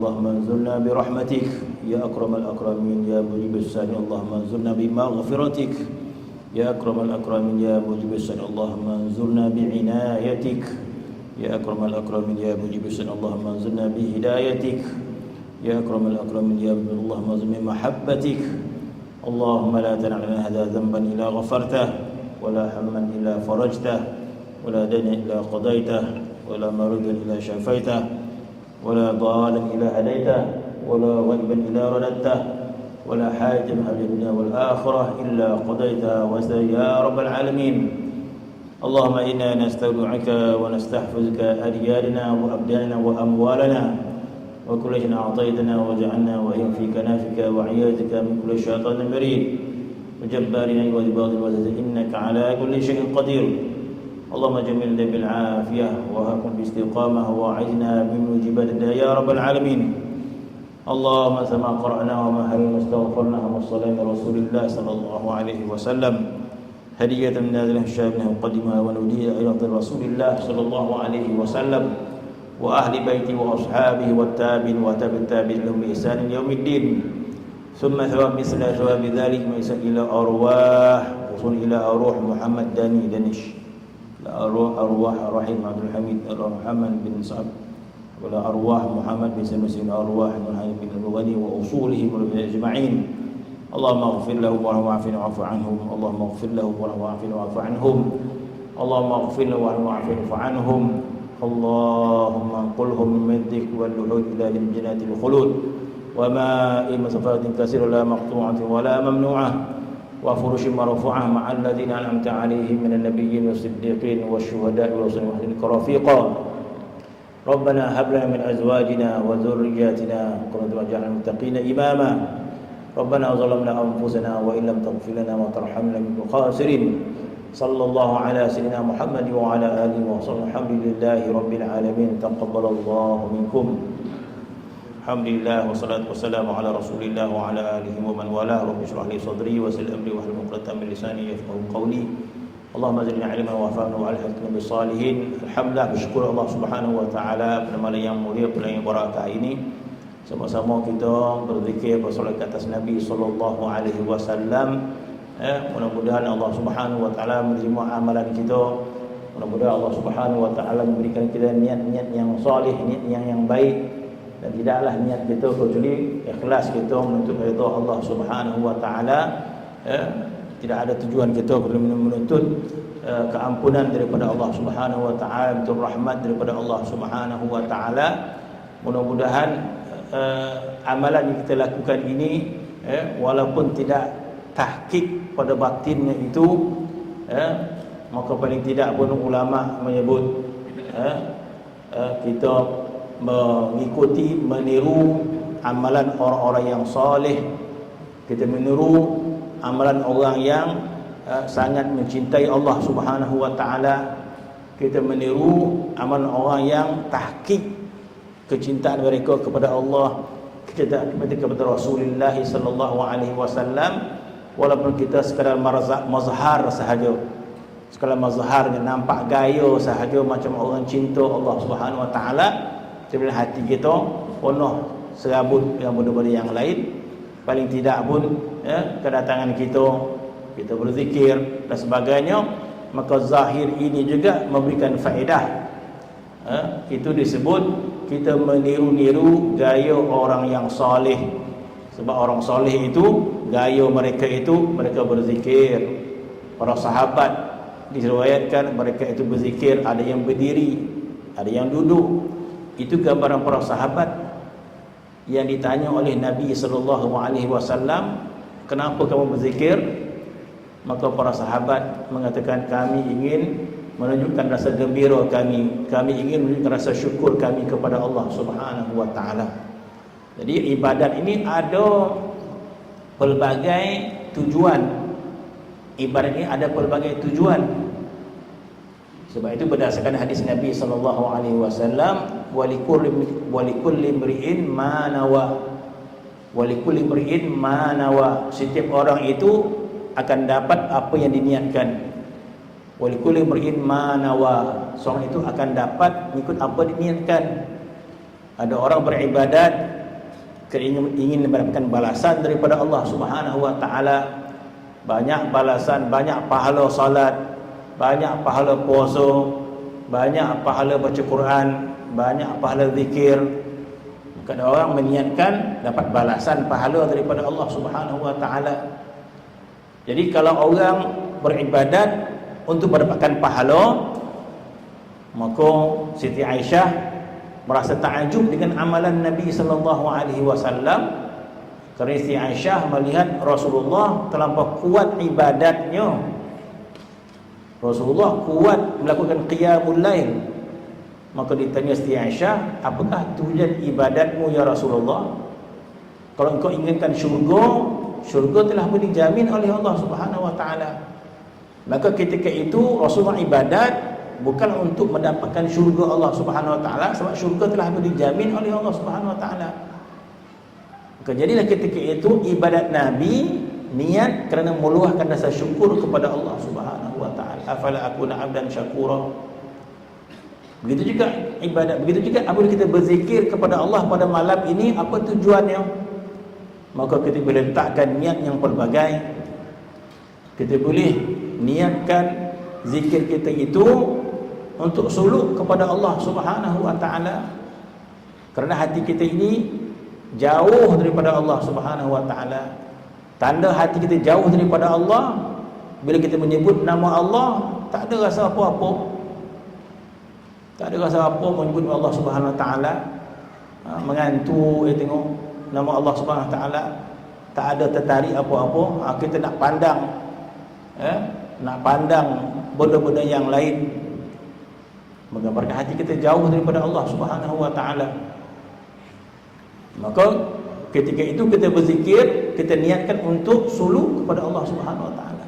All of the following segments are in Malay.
اللهم انزلنا برحمتك. يا أكرم الأكرمين يا مجيب السائل اللهم انزلنا بمغفرتك. يا أكرم الأكرمين يا مجيب السائل اللهم انزلنا بعنايتك. يا أكرم الأكرمين يا مجيب السائل اللهم انزلنا بهدايتك. يا أكرم الأكرمين يا اللهم انزلنا بمحبتك. اللهم لا تدع لنا هذا ذنبا إلا غفرته ولا هما إلا فرجته ولا دينا إلا قضيته ولا مريضا إلا شفيته. ولا ضالا إلا هديته ولا غيبا إلا رددته ولا حاجة من الدنيا والآخرة إلا قضيتها وسيا يا رب العالمين. اللهم إنا نستودعك ونستحفظك أديارنا وأبداننا وأموالنا وكل شيء أعطيتنا وجعلنا وإن في كنافك وعيادك من كل شيطان مريد. وجبارنا وذباط الوزد إنك على كل شيء قدير. اللهم جملنا بالعافية وهكم باستقامة وعدنا بموجبات يا رب العالمين. اللهم كما قرأنا وما هل استغفرنا والصلاة رسول الله صلى الله عليه وسلم. هدية من هذه الشابنا وقدمها ونوديها إلى رسول الله صلى الله عليه وسلم. وأهل بيته وأصحابه والتابين وتاب التابين لهم بإحسان يوم الدين. ثم ثواب مثل ثواب ذلك إلى أرواح وصل إلى أروح محمد داني دنش أرواح أرواح رحيم عبد الحميد محمد بن سعد ولا أرواح محمد بن سلمة أرواح محمد بن الغني وأصولهم أجمعين اللهم اغفر لهم وارحم وعافنا واعف عنهم اللهم اغفر لهم وارحم وعافنا واعف عنهم اللهم اغفر لهم وارحم وعافنا عنهم اللهم انقلهم من الذكر واللحود إلى جنات الخلود وماء مصفات كثيرة لا مقطوعة ولا ممنوعة وفرش مرفوعة مع الذين أنعمت عليهم من النبيين والصديقين والشهداء والصالحين رفيقا. ربنا هب لنا من أزواجنا وذرياتنا قرة واجعلنا المتقين إماما. ربنا ظلمنا أنفسنا وإن لم تغفر لنا وترحمنا من الخاسرين صلى الله على سيدنا محمد وعلى آله وصحبه. الحمد لله رب العالمين. تقبل الله منكم. Alhamdulillah wassalatu wassalamu ala Rasulillah wa ala alihi wa man wala. Rabbi shrah li sadri wa yassir amri wa hlul 'uqdatam min lisani yafqahu qawli. Allahumma zidna ilman wa fahman wa alhiq bis salihin. Alhamdulillah bersyukur Allah Subhanahu wa taala pada malam yang mulia bulan yang barakah ini. Sama-sama kita berzikir bersolat ke atas Nabi sallallahu alaihi wasallam. Eh mudah-mudahan Allah Subhanahu wa taala menerima amalan kita. Mudah-mudahan Allah Subhanahu wa taala memberikan kita niat-niat yang soleh, niat-niat yang baik dan tidaklah niat kita kecuali ikhlas kita menuntut redha Allah Subhanahu wa taala eh, tidak ada tujuan kita belum menuntut uh, keampunan daripada Allah Subhanahu wa taala untuk rahmat daripada Allah Subhanahu wa taala. Mudah-mudahan uh, amalan yang kita lakukan ini eh, walaupun tidak tahqiq pada batinnya itu eh, maka paling tidak pun ulama menyebut eh, eh, kita mengikuti meniru amalan orang-orang yang soleh kita meniru amalan orang yang uh, sangat mencintai Allah Subhanahu wa taala. Kita meniru amalan orang yang tahqiq kecintaan mereka kepada Allah kecintaan mereka kepada Rasulullah sallallahu alaihi wasallam. Walaupun kita sekadar mazhar sahaja. Sekadar mazhar nampak gaya sahaja macam orang cinta Allah Subhanahu wa taala sebenarnya hati kita penuh serabut dengan benda-benda yang lain. Paling tidak pun ya, kedatangan kita kita berzikir dan sebagainya maka zahir ini juga memberikan faedah. Ya, itu disebut kita meniru-niru gaya orang yang soleh sebab orang soleh itu gaya mereka itu mereka berzikir. Para sahabat diriwayatkan mereka itu berzikir ada yang berdiri ada yang duduk itu gambaran para sahabat yang ditanya oleh Nabi sallallahu alaihi wasallam, "Kenapa kamu berzikir?" Maka para sahabat mengatakan, "Kami ingin menunjukkan rasa gembira kami, kami ingin menunjukkan rasa syukur kami kepada Allah Subhanahu wa taala." Jadi ibadat ini ada pelbagai tujuan. Ibadat ini ada pelbagai tujuan. Sebab itu berdasarkan hadis Nabi sallallahu alaihi wasallam walikulli walikulli mri'in ma nawa. Walikulli mri'in ma nawa. Setiap orang itu akan dapat apa yang diniatkan. Walikulli mri'in ma nawa. Seorang itu akan dapat ikut apa diniatkan. Ada orang beribadat ingin, ingin mendapatkan balasan daripada Allah Subhanahu wa taala. Banyak balasan banyak pahala salat banyak pahala puasa banyak pahala baca Quran banyak pahala zikir. Kadang orang meniatkan dapat balasan pahala daripada Allah Subhanahu wa taala. Jadi kalau orang beribadat untuk mendapatkan pahala maka Siti Aisyah merasa takjub dengan amalan Nabi sallallahu alaihi wasallam. Kerana Siti Aisyah melihat Rasulullah terlampau kuat ibadatnya. Rasulullah kuat melakukan qiyamul lail maka ditanya Siti Aisyah apakah tujuan ibadatmu ya Rasulullah? Kalau engkau inginkan syurga syurga telah pun dijamin oleh Allah Subhanahu wa taala. Maka ketika itu Rasulullah ibadat bukan untuk mendapatkan syurga Allah Subhanahu wa taala sebab syurga telah pun dijamin oleh Allah Subhanahu wa taala. Maka jadilah ketika itu ibadat Nabi niat kerana meluahkan rasa syukur kepada Allah Subhanahu wa taala. Afala akuna abdan syakura Begitu juga ibadat, begitu juga apabila kita berzikir kepada Allah pada malam ini, apa tujuannya? Maka kita boleh letakkan niat yang pelbagai. Kita boleh niatkan zikir kita itu untuk suluk kepada Allah Subhanahu wa taala. Kerana hati kita ini jauh daripada Allah Subhanahu wa taala. Tanda hati kita jauh daripada Allah bila kita menyebut nama Allah, tak ada rasa apa-apa. Tak ada rasa apa menyebut Allah Subhanahu Taala. Ha, mengantuk ya tengok nama Allah Subhanahu Taala. Tak ada tertarik apa-apa. Ha, kita nak pandang eh, nak pandang benda-benda yang lain. Menggambarkan hati kita jauh daripada Allah Subhanahu Wa Taala. Maka ketika itu kita berzikir kita niatkan untuk suluk kepada Allah Subhanahu Wa Taala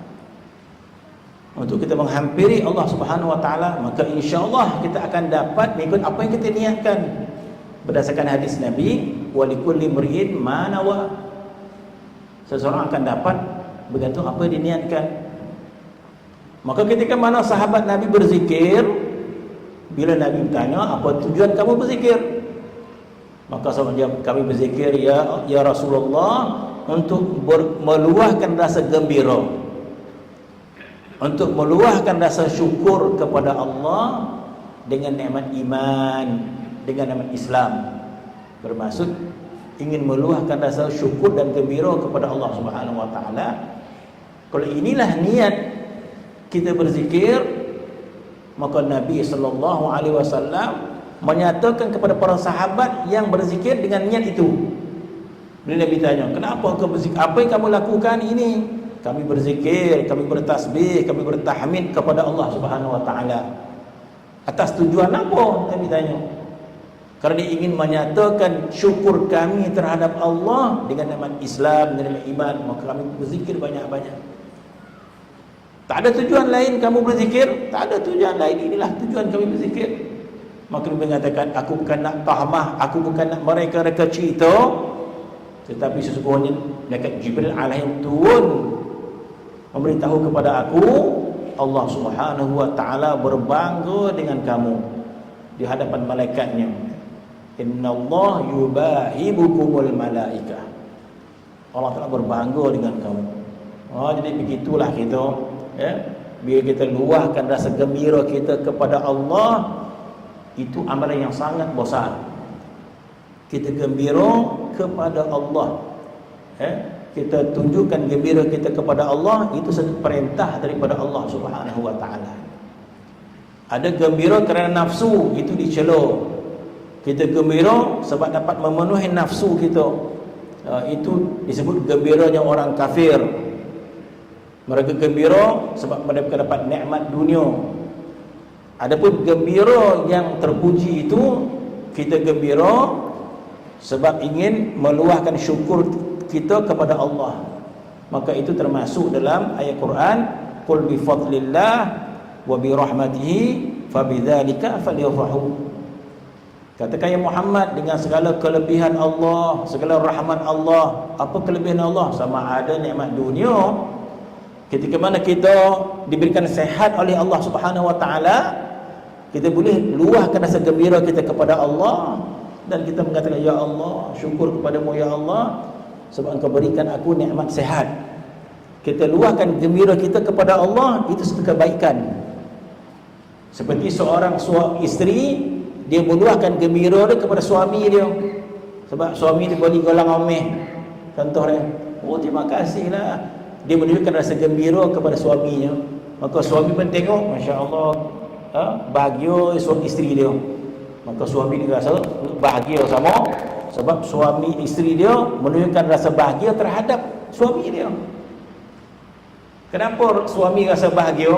untuk kita menghampiri Allah Subhanahu wa taala maka insyaallah kita akan dapat mengikut apa yang kita niatkan. Berdasarkan hadis Nabi walikulli mri'in ma nawa. Seseorang akan dapat bergantung apa yang diniatkan. Maka ketika mana sahabat Nabi berzikir bila Nabi bertanya apa tujuan kamu berzikir? Maka sahabat jawab kami berzikir ya ya Rasulullah untuk meluahkan rasa gembira untuk meluahkan rasa syukur kepada Allah dengan nikmat iman, dengan nikmat Islam. Bermaksud ingin meluahkan rasa syukur dan gembira kepada Allah Subhanahu wa taala. Kalau inilah niat kita berzikir, maka Nabi sallallahu alaihi wasallam menyatakan kepada para sahabat yang berzikir dengan niat itu. Bila Nabi tanya, "Kenapa kau berzikir? Apa yang kamu lakukan ini?" Kami berzikir, kami bertasbih, kami bertahmid kepada Allah Subhanahu wa taala. Atas tujuan apa? Kami tanya. Kerana ingin menyatakan syukur kami terhadap Allah dengan nama Islam, dengan nama iman, maka kami berzikir banyak-banyak. Tak ada tujuan lain kamu berzikir? Tak ada tujuan lain. Inilah tujuan kami berzikir. Maka dia mengatakan, aku bukan nak tahmah, aku bukan nak mereka-reka cerita, tetapi sesungguhnya dekat Jibril alaihi turun memberitahu kepada aku Allah Subhanahu wa taala berbangga dengan kamu di hadapan malaikatnya. Innallaha yubahibukumul malaika Allah Taala berbangga dengan kamu. Oh jadi begitulah kita ya. Bila kita luahkan rasa gembira kita kepada Allah itu amalan yang sangat besar. Kita gembira kepada Allah ya kita tunjukkan gembira kita kepada Allah itu satu perintah daripada Allah Subhanahu wa taala. Ada gembira kerana nafsu itu dicela. Kita gembira sebab dapat memenuhi nafsu kita. Uh, itu disebut gembiranya orang kafir. Mereka gembira sebab mereka dapat nikmat dunia. Adapun gembira yang terpuji itu kita gembira sebab ingin meluahkan syukur kita kepada Allah. Maka itu termasuk dalam ayat Quran qul bi fadlillah wa bi rahmatihi fabidzalika falyafrahu. Katakan ya Muhammad dengan segala kelebihan Allah segala rahmat Allah apa kelebihan Allah? Sama ada nikmat dunia. Ketika mana kita diberikan sehat oleh Allah Subhanahu wa taala kita boleh luahkan rasa gembira kita kepada Allah dan kita mengatakan ya Allah syukur kepadamu ya Allah sebab engkau berikan aku nikmat sehat. Kita luahkan gembira kita kepada Allah itu satu kebaikan. Seperti seorang suami isteri dia meluahkan gembira dia kepada suami dia. Sebab suami dia beli golang omeh. Contoh dia oh terima kasihlah. Dia menunjukkan rasa gembira kepada suaminya. Maka suami pun tengok Masya Allah ha? bahagia suami isteri dia. Maka suami dia rasa bahagia sama sebab suami isteri dia menunjukkan rasa bahagia terhadap suami dia. Kenapa suami rasa bahagia?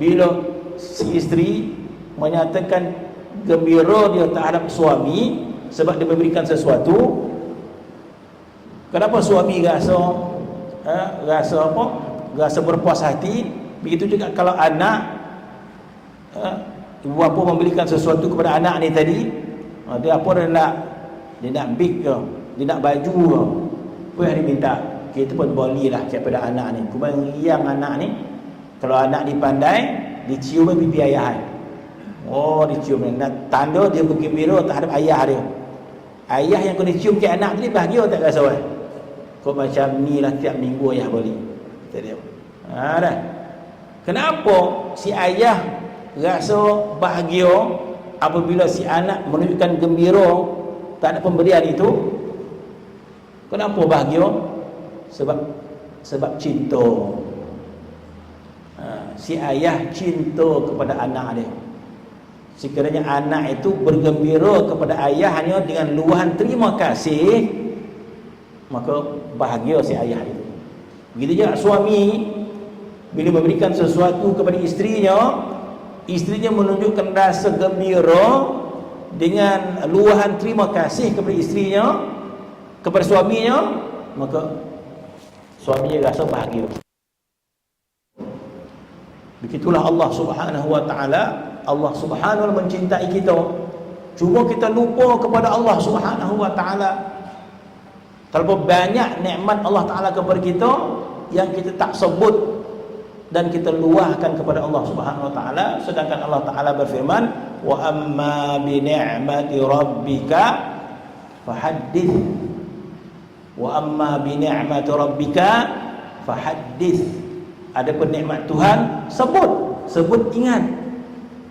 Bila si isteri menyatakan gembira dia terhadap suami sebab dia memberikan sesuatu kenapa suami rasa ha, rasa apa? Rasa berpuas hati? Begitu juga kalau anak ha, ibu bapa memberikan sesuatu kepada anak ni tadi ha, dia apa dia nak dia nak big ke dia nak baju ke yang dia minta kita pun boleh lah kepada anak ni kemudian yang anak ni kalau anak ni pandai dicium pipi ayah oh dicium nak tanda dia bergembira terhadap ayah dia Ayah yang kena cium ke anak tadi bahagia tak rasa weh? Kau macam ni lah tiap minggu ayah balik. Kata dia. Ha dah. Kenapa si ayah rasa bahagia apabila si anak menunjukkan gembira tak ada pemberian itu? Kenapa bahagia? Sebab sebab cinta. Ha, si ayah cinta kepada anak dia. Sekiranya anak itu bergembira kepada ayahnya dengan luahan terima kasih Maka bahagia si ayah itu Begitu juga suami Bila memberikan sesuatu kepada istrinya Istrinya menunjukkan rasa gembira Dengan luahan terima kasih kepada istrinya Kepada suaminya Maka suaminya rasa bahagia Begitulah Allah subhanahu wa ta'ala Allah Subhanahu wa mencintai kita. Cuma kita lupa kepada Allah Subhanahu wa taala. Terlalu banyak nikmat Allah taala kepada kita yang kita tak sebut dan kita luahkan kepada Allah Subhanahu wa taala sedangkan Allah taala berfirman wa amma bi ni'mati rabbika fahaddith wa amma bi ni'mati rabbika fahaddith ada pun nikmat Tuhan sebut sebut ingat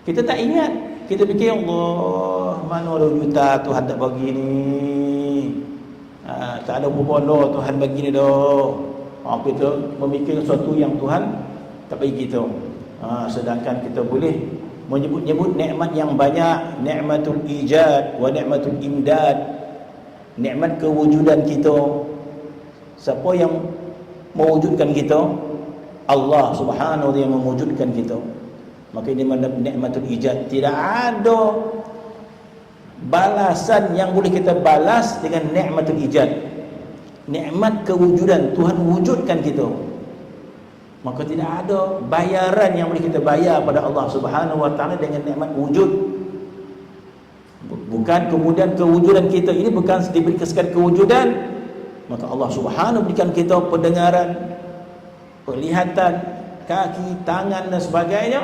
kita tak ingat. Kita fikir Allah, mana ada juta Tuhan tak bagi ni. Ha, tak ada berapa Tuhan bagi ni dah. Ha, kita memikir sesuatu yang Tuhan tak bagi kita. Ha, sedangkan kita boleh menyebut-nyebut nikmat yang banyak, nikmatul ijad wa nikmatul imdad. Nikmat kewujudan kita. Siapa yang mewujudkan kita? Allah Subhanahu wa yang mewujudkan kita maka ini nikmatul ijad tidak ada balasan yang boleh kita balas dengan nikmatul ijad nikmat kewujudan Tuhan wujudkan kita maka tidak ada bayaran yang boleh kita bayar pada Allah Subhanahu wa taala dengan nikmat wujud. Bukan kemudian kewujudan kita ini bukan diberi sekadar kewujudan. Maka Allah Subhanahu berikan kita pendengaran penglihatan kaki tangan dan sebagainya.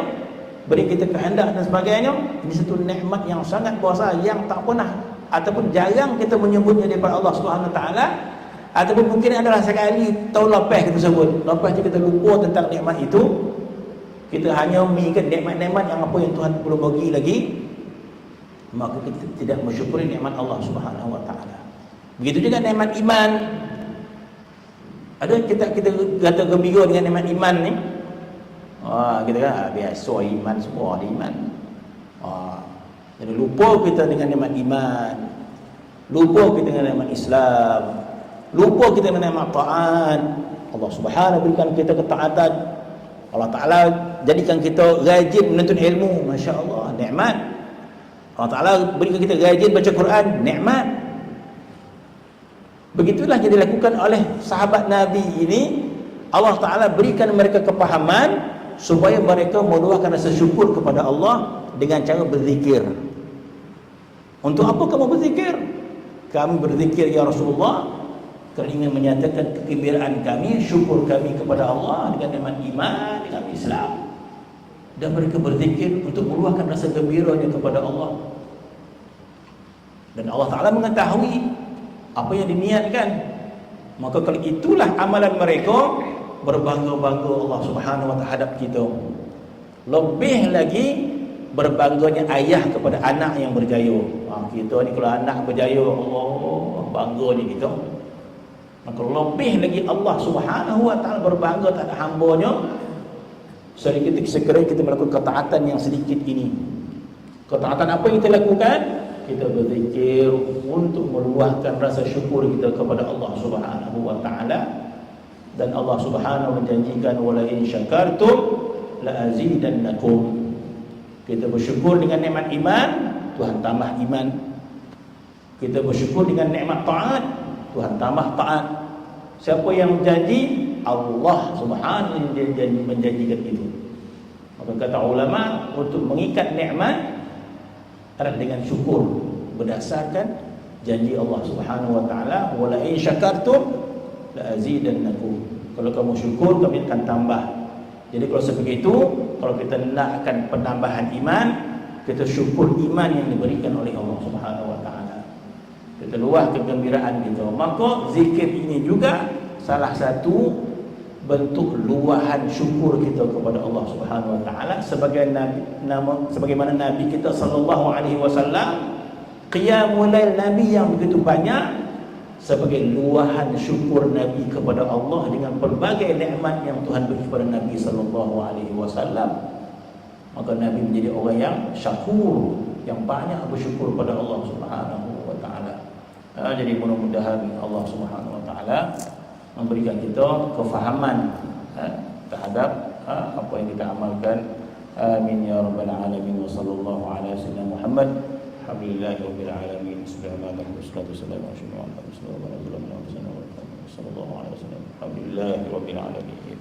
Beri kita kehendak dan sebagainya. Ini satu nikmat yang sangat kuasa yang tak pernah ataupun jarang kita menyebutnya daripada Allah Subhanahu taala ataupun mungkin adalah sekali tahun lepas kita sebut lepas tu kita lupa tentang nikmat itu kita hanya mengingat nikmat-nikmat yang apa yang Tuhan belum bagi lagi maka kita tidak mensyukuri nikmat Allah Subhanahu wa taala begitu juga nikmat iman ada kita kita kata gembira dengan nikmat iman ni Ah, kita kan biasa iman semua ada iman. Ah, jadi lupa kita dengan nikmat iman. Lupa kita dengan nikmat Islam. Lupa kita dengan nikmat taat. Allah Subhanahu berikan kita ketaatan. Allah Taala jadikan kita rajin menuntut ilmu, masya-Allah, nikmat. Allah Taala berikan kita rajin baca Quran, nikmat. Begitulah yang dilakukan oleh sahabat Nabi ini. Allah Taala berikan mereka kepahaman supaya mereka meluahkan rasa syukur kepada Allah dengan cara berzikir. Untuk apa kamu berzikir? Kami berzikir ya Rasulullah kerana menyatakan kegembiraan kami, syukur kami kepada Allah dengan iman iman dengan Islam. Dan mereka berzikir untuk meluahkan rasa gembiranya kepada Allah. dan Allah Taala mengetahui apa yang diniatkan maka kalau itulah amalan mereka berbangga-bangga Allah Subhanahu wa taala kita lebih lagi berbangganya ayah kepada anak yang berjaya ha, kita ni kalau anak berjaya Allah bangganya kita maka lebih lagi Allah Subhanahu wa taala berbangga terhadap hamba-Nya. Sedikit segera kita melakukan ketaatan yang sedikit ini. Ketaatan apa yang kita lakukan? Kita berzikir untuk meluahkan rasa syukur kita kepada Allah Subhanahu wa taala. Dan Allah Subhanahu menjanjikan wala in syakartum la azidannakum kita bersyukur dengan nikmat iman. Tuhan tambah iman. Kita bersyukur dengan nikmat taat Tuhan tambah taat. Siapa yang janji Allah Subhanahu menjanjikan itu. Maka kata ulama untuk mengikat nikmat adalah dengan syukur. Berdasarkan janji Allah Subhanahu wa taala wala in syakartum la azidannakum. Kalau kamu syukur kami akan tambah. Jadi kalau seperti itu kalau kita nakkan penambahan iman kita syukur iman yang diberikan oleh Allah Subhanahu wa kita luah kegembiraan kita maka zikir ini juga salah satu bentuk luahan syukur kita kepada Allah Subhanahu wa taala. Sebagai nabi nama sebagaimana nabi kita sallallahu alaihi wasallam qiyamul lail nabi yang begitu banyak sebagai luahan syukur nabi kepada Allah dengan pelbagai nikmat yang Tuhan beri kepada nabi sallallahu alaihi wasallam. Maka nabi menjadi orang yang syakur yang banyak bersyukur kepada Allah Subhanahu ha, jadi mudah-mudahan Allah Subhanahu wa taala memberikan kita kefahaman ha, terhadap ha, apa yang kita amalkan. Amin ya rabbal alamin. Wa ala sayyidina muhammad. Alhamdulillahi rabbil alamin. Subhanallahi wassalatu wassalamu ala rasulillah sallallahu alaihi wasallam alhamdulillahi rabbil alamin